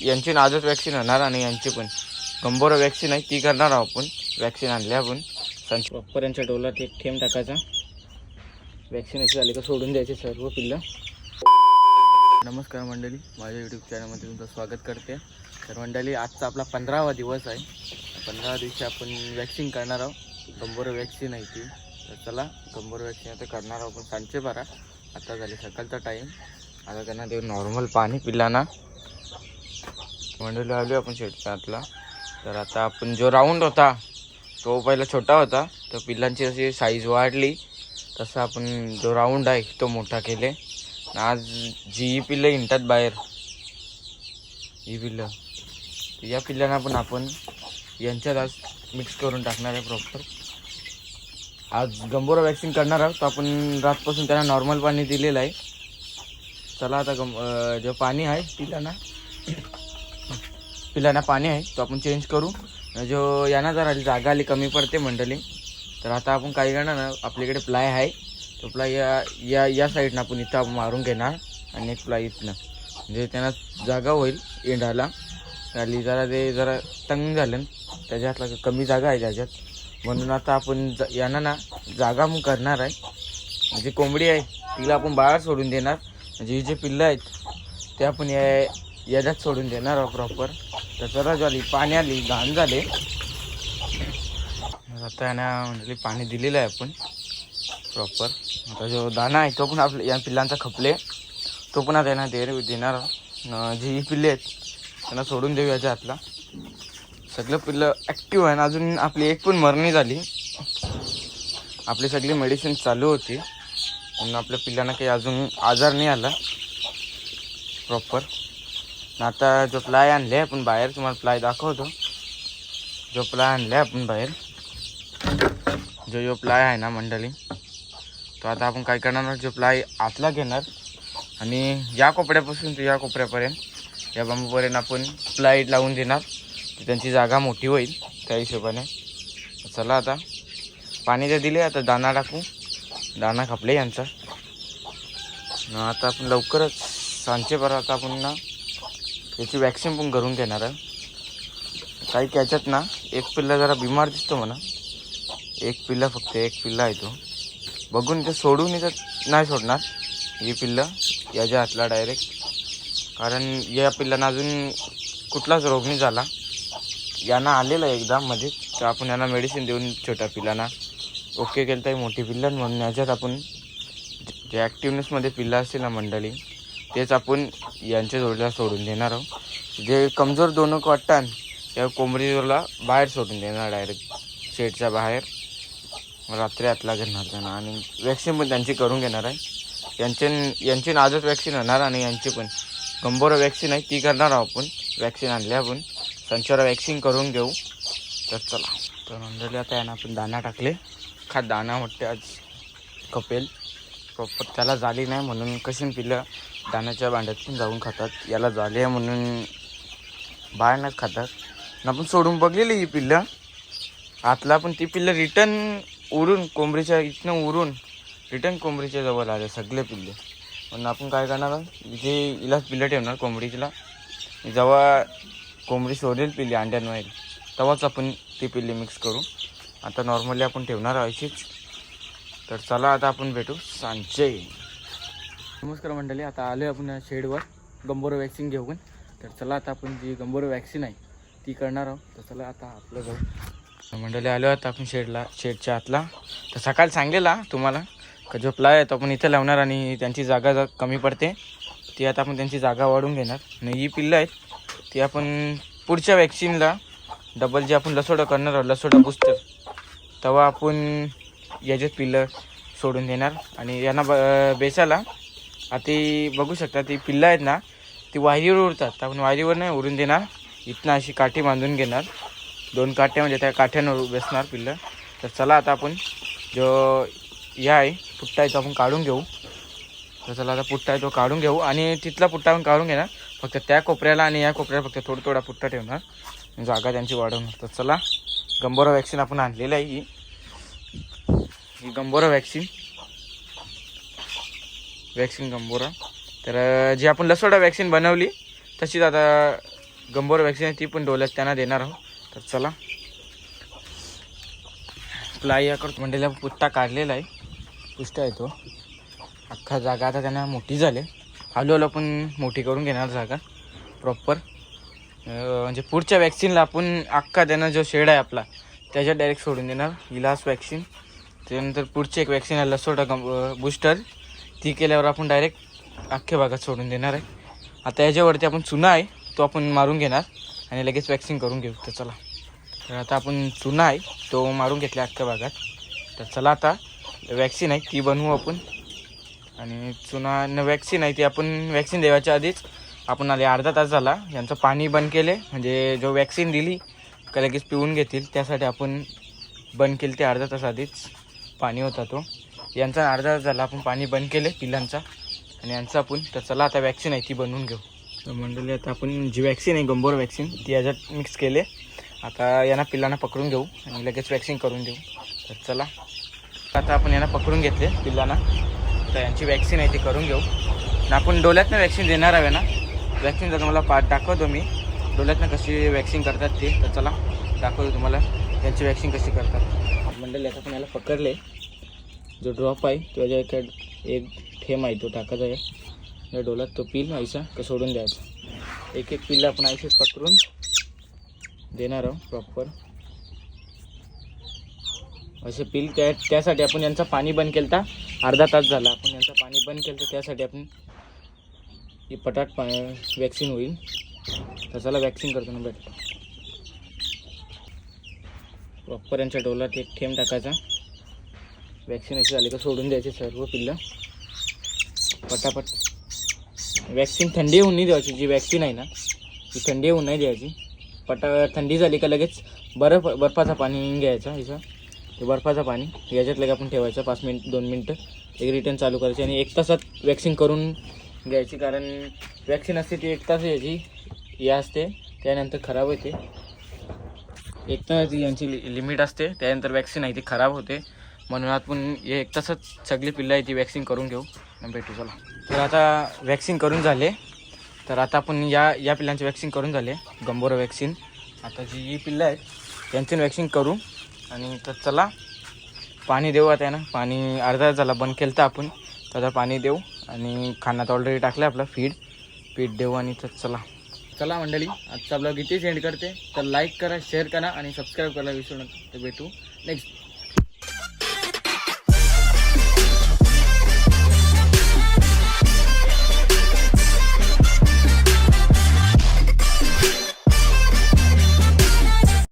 यांची आजच वॅक्सिन होणार आणि यांची पण. गंभोरा वॅक्सिन आहे ती करणार आहोत आपण. वॅक्सिन आणली आपण. संच प्रॉपर यांच्या डोलात एक थेंब टाकायचा. वॅक्सिनेशन झाली का सोडून द्यायचे सर्व पिल्लं. नमस्कार मंडळी माझ्या यूट्यूब चॅनलमध्ये तुमचं स्वागत करते. तर मंडळी आजचा आपला पंधरावा दिवस आहे. पंधरा दिवशी आपण वॅक्सिन करणार आहोत. गंभोर वॅक्सिन आहे ती. तर चला गंभोर वॅक्सिन आता करणार आहोत आपण. सांचे बारा. आता झाली सकाळचा टाईम आता त्यांना देऊ नॉर्मल पाणी पिल्लांना. मंडळी आलो आपण शेटच्या आतला. तर आता आपण जो राऊंड होता तो पहिला छोटा होता तर पिल्लांची अशी साईज वाढली. तसं आपण जो राऊंड आहे तो मोठा केले. आज जी पिल्लं हिंडतात बाहेर ही पिल्लं या पिल्लांना पण आपण यांच्यात आज मिक्स करून टाकणार आहे प्रॉपर आज गंभोरा वॅक्सिन करणार आहोत. आपण रातपासून त्यांना नॉर्मल पाणी दिलेलं आहे. चला आता गं जे जो पाणी आहे पिल्लांना. पिल्लांना पाणी आहे तो आपण चेंज करू. जो यांना जरा आली जागा आली कमी पडते मंडळी. तर आता आपण काही करणार ना आपल्याकडे प्लाय आहे. तो प्लाय या या या साईडनं आपण इथं आपण मारून घेणार आणि एक प्लाय इथनं. म्हणजे त्यांना जागा होईल इंडाला खाली जरा ते जरा तंग झालं त्याच्यातला कमी जागा आहे त्याच्यात. म्हणून आता आपण ज- यांना ना जागा मग करणार आहे. म्हणजे कोंबडी आहे तिला आपण बाहेर सोडून देणार. म्हणजे ही जे पिल्लं आहेत ते आपण या याच्यात सोडून देणार प्रॉपर तर आली झाली पाणी आली घाण झाले. आता यांना म्हणजे पाणी दिलेलं आहे आपण प्रॉपर आता जो दाना आहे तो पण आपल्या या पिल्लांचा खपले. तो पण आता यांना दे देणार. जी ही पिल्ले आहेत त्यांना सोडून देऊ याच्या हातला सगळं पिल्लं ॲक्टिव्ह आहे ना अजून आपली एक पण मरणी झाली. आपली सगळी मेडिसिन चालू होती. म्हणून आपल्या पिल्लांना काही अजून आजार नाही आला. प्रॉपर आता जो प्लाय आणले आपण बाहेर तुम्हाला प्लाय दाखवतो. जो प्लाय आणले आपण बाहेर. जो जो प्लाय आहे ना मंडळी तो आता आपण काय करणार जो प्लाय आतला घेणार. आणि या कोपऱ्यापासून ते या कोपऱ्यापर्यंत या बांबूपर्यंत आपण प्लाय लावून देणार. तर त्यांची जागा मोठी होईल त्या हिशोबाने. चला आता पाणी तर दिले आता दाना टाकू. दाना खपले यांचा. आता आपण लवकरच सांचे बरं आता आपण ना याची वॅक्सिन पण करून घेणार आहे. काही त्याच्यात ना एक पिल्ला जरा बिमार दिसतो म्हणा. एक पिल्ला फक्त एक पिल्ला आहे तो. बघून ते सोडून येतात नाही सोडणार ही पिल्लं. याच्या हातला डायरेक्ट कारण या पिल्लांना अजून कुठलाच रोग नाही झाला. यांना आलेला आहे एकदा मध्ये तर आपण यांना मेडिसिन देऊन छोट्या पिल्लांना. ओके केलं तर मोठी पिल्लं म्हणून याच्यात आपण जे ॲक्टिवनेसमध्ये पिल्लं असतील ना मंडळी तेच आपण यांच्या जोडीला सोडून देणार आहोत. जे कमजोर दोन वाटतात त्या कोंबडीला बाहेर सोडून देणार डायरेक्ट शेडच्या बाहेर. रात्री आतला घेणार त्यांना. आणि वॅक्सिन पण त्यांची करून घेणार आहे. यांचे यांची आजच वॅक्सिन होणार आणि यांची पण. गंभोरा वॅक्सिन आहे ती करणार आहोत आपण. वॅक्सिन आणली आपण. संचारा वॅक्सिन करून घेऊ. तर चला. तर मंडळी आता यांना आपण दाना टाकले. खा दाणा वाटते आज. कपेल. प्रॉपर त्याला झाली नाही म्हणून कशी पिलं. दाण्याच्या पण जाऊन खातात. याला झाले आहे म्हणून बाहेरनंच खातात. आपण सोडून बघलेली ही पिल्लं. आतला पण ती पिल्लं रिटर्न उरून कोंबडीच्या इथनं उरून रिटर्न कोंबडीच्या जवळ आले सगळे पिल्ले. म्हणून आपण काय करणार इथे इलाच पिल्लं ठेवणार कोंबडीला. जेव्हा कोंबडी सोडेल पिल्ली अंड्यांवर तेव्हाच आपण ती पिल्ली मिक्स करू. आता नॉर्मली आपण ठेवणार अशीच तर चला आता आपण भेटू. सांचे नमस्कार मंडळी आता आलो आपण शेडवर. गंभोर वॅक्सिन घेऊन. तर चला आता आपण जी गंभोर वॅक्सिन आहे ती करणार आहोत. तर चला आता आपलं जाऊ. मंडळी आलो आता आपण शेडला शेडच्या आतला. तर सकाळी सांगलेला तुम्हाला का जो प्लाय आहे तो आपण इथं लावणार आणि त्यांची जागा जा कमी पडते ती आता आपण त्यांची जागा वाढून घेणार. आणि ही पिल्लं आहेत ती आपण पुढच्या वॅक्सिनला डबल जे आपण लसोडं करणार आहोत लसोडं बुस्टर तेव्हा आपण याच्यात पिल्लं सोडून देणार. आणि यांना ब बेसायला आता ती बघू शकता ती पिल्लं आहेत ना ती वायरीवर उडतात. आपण वायरीवर नाही उडून देणार इथनं अशी काठी बांधून घेणार. दोन काठ्या म्हणजे त्या काठ्यांवर बसणार पिल्लं. तर चला आता आपण जो या आहे पुट्टा आहे तो आपण काढून घेऊ. तर चला आता पुट्टा आहे तो काढून घेऊ. आणि तिथला पुट्टा आपण काढून घेणार. फक्त त्या कोपऱ्याला आणि या कोपऱ्याला फक्त थोडा थोडा पुट्टा ठेवणार. जागा त्यांची वाढवणार. तर चला गंभोरा वॅक्सिन आपण आणलेलं आहे ही. ही गंभोरा वॅक्सिन. वॅक्सिन गंभोरा. तर जी आपण लसोडा वॅक्सिन बनवली तशीच आता गंभोर वॅक्सिन आहे ती पण डोल्यात त्यांना देणार आहोत. तर चला. प्लाई याकडं मंडळीला पुत्ता काढलेला आहे. पुष्टा आहे तो. अख्खा जागा आता त्यांना मोठी झाली हळूहळू आपण मोठी करून घेणार जागा. प्रॉपर म्हणजे पुढच्या वॅक्सिनला आपण अख्खा त्यांना जो शेड आहे आपला त्याच्यात डायरेक्ट सोडून देणार. इलास वॅक्सिन त्यानंतर पुढची एक वॅक्सिन आहे लसोटा गं बूस्टर ती केल्यावर आपण डायरेक्ट अख्ख्या भागात सोडून देणार आहे. आता याच्यावरती आपण चुना आहे तो आपण मारून घेणार आणि लगेच वॅक्सिन करून घेऊ. तर चला. तर आता आपण चुना आहे तो मारून घेतला अख्ख्या भागात. तर चला आता वॅक्सिन आहे ती बनवू आपण. आणि चुना न वॅक्सिन आहे ती आपण वॅक्सिन देवाच्या आधीच आपण आले अर्धा तास झाला. यांचं पाणी बंद केले म्हणजे जो वॅक्सिन दिली का लगेच पिऊन घेतील त्यासाठी आपण बंद केली ते अर्धा तास आधीच. पाणी होता तो. यांचा अर्धा झाला आपण पाणी बंद केले पिल्लांचा. आणि यांचं आपण तर चला आता वॅक्सिन आहे ती बनवून घेऊ. तर मंडळी आता आपण जी वॅक्सिन आहे गंभोर वॅक्सिन ती याच्यात मिक्स केले आता यांना पिल्लांना पकडून घेऊ आणि लगेच वॅक्सिन करून देऊ. तर चला. आता आपण यांना पकडून घेतले पिल्लांना. तर यांची वॅक्सिन आहे ती करून घेऊ. आणि आपण डोल्यातनं वॅक्सिन देणार आहे ना? वॅक्सिनचा तुम्हाला पाठ दाखवतो मी. डोल्यातनं कशी वॅक्सिन करतात ते. तर चला दाखवतो तुम्हाला. त्यांची वॅक्सिन कशी करतात. मंडळी आता आपण याला पकडले. जो ड्रॉप आहे तो ज्या एका एक थेंब आहे तो टाकायचा आहे. या डोलात तो पिल आयसा का सोडून द्यायचा. एक एक पिल्ला आपण आयसेच पकडून देणार आहोत प्रॉपर असे पिल त्या त्यासाठी आपण यांचं पाणी बंद केलं तर अर्धा तास झाला. आपण यांचं पाणी बंद केलं तर त्यासाठी आपण ही पटाट पा वॅक्सिन होईल. त्याच्याला वॅक्सिन करतो ना प्रॉपर यांच्या डोलात एक थेंब टाकायचा. वॅक्सिन अशी झाली का सोडून द्यायचे सर्व पिल्लं. पटापट. वॅक्सिन थंडी होऊन नाही द्यायची जी वॅक्सिन आहे ना ती थंडी होऊन नाही द्यायची. पटा थंडी झाली का लगेच बर्फ बर्फाचं पाणी घ्यायचं ह्याचं ते बर्फाचं पाणी याच्यात लगे आपण ठेवायचं पाच मिनिट दोन मिनटं एक रिटर्न चालू करायची आणि एक तासात वॅक्सिन करून घ्यायची. कारण वॅक्सिन असते ती एक तास याची या असते त्यानंतर खराब होते. एक तास यांची लि लिमिट असते त्यानंतर वॅक्सिन आहे ती खराब होते. म्हणून आपण हे एक तासात सगळी पिल्लं आहे ती वॅक्सिन करून घेऊ. आणि भेटू चला. तर आता वॅक्सिन करून झाले. तर आता आपण या या पिल्लांची वॅक्सिन करून झाले. गंभोरा वॅक्सिन आता जी ही पिल्लं आहेत त्यांची वॅक्सिन करू. आणि तर चला पाणी देऊ आता ना पाणी अर्धा झाला बंद केलं तर आपण. आता पाणी देऊ. आणि खाण्यात ऑलरेडी टाकलं आपलं फीड फीड देऊ आणि तर चला. चला मंडळी आजचा ब्लॉग इथे सेंड करते. तर लाईक करा शेअर करा आणि सबस्क्राईब करायला विसरू नका. तर भेटू नेक्स्ट